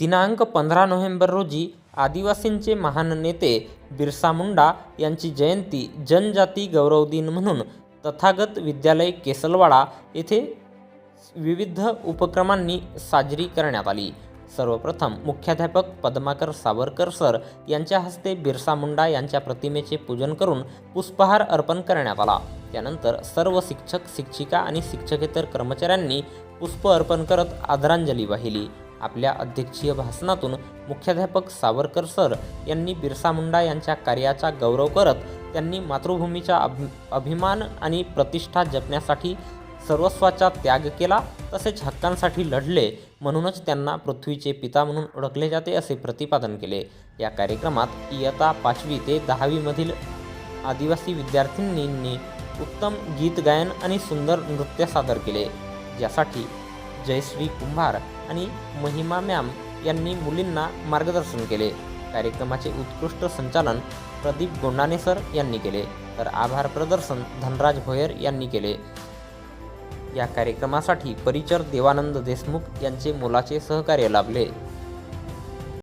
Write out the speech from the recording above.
दिनांक पंधरा नोव्हेंबर रोजी आदिवासींचे महान नेते बिरसा मुंडा यांची जयंती जनजाती गौरव दिन म्हणून तथागत विद्यालय केसलवाडा येथे विविध उपक्रमांनी साजरी करण्यात आली. सर्वप्रथम मुख्याध्यापक पद्माकर सावरकर सर यांच्या हस्ते बिरसा मुंडा यांच्या प्रतिमेचे पूजन करून पुष्पहार अर्पण करण्यात आला. त्यानंतर सर्व शिक्षक शिक्षिका आणि शिक्षकेतर कर्मचाऱ्यांनी पुष्प अर्पण करत आदरांजली वाहिली. आपल्या अध्यक्षीय भाषणातून मुख्याध्यापक सावरकर सर यांनी बिरसा मुंडा यांच्या कार्याचा गौरव करत त्यांनी मातृभूमीचा अभि अभिमान आणि प्रतिष्ठा जपण्यासाठी सर्वस्वाचा त्याग केला तसेच हक्कांसाठी लढले म्हणूनच त्यांना पृथ्वीचे पिता म्हणून ओळखले जाते असे प्रतिपादन केले. या कार्यक्रमात इयत्ता पाचवी ते दहावीमधील आदिवासी विद्यार्थिनींनी उत्तम गीत गायन आणि सुंदर नृत्य सादर केले ज्यासाठी जयश्री कुंभार आणि महिमा मॅम यांनी मुलींना मार्गदर्शन केले. कार्यक्रमाचे उत्कृष्ट संचालन प्रदीप गोंडाने सर यांनी केले. तर आभार प्रदर्शन धनराज भोयर यांनी केले. या कार्यक्रमासाठी परिचर देवानंद देशमुख यांचे मोलाचे सहकार्य लाभले.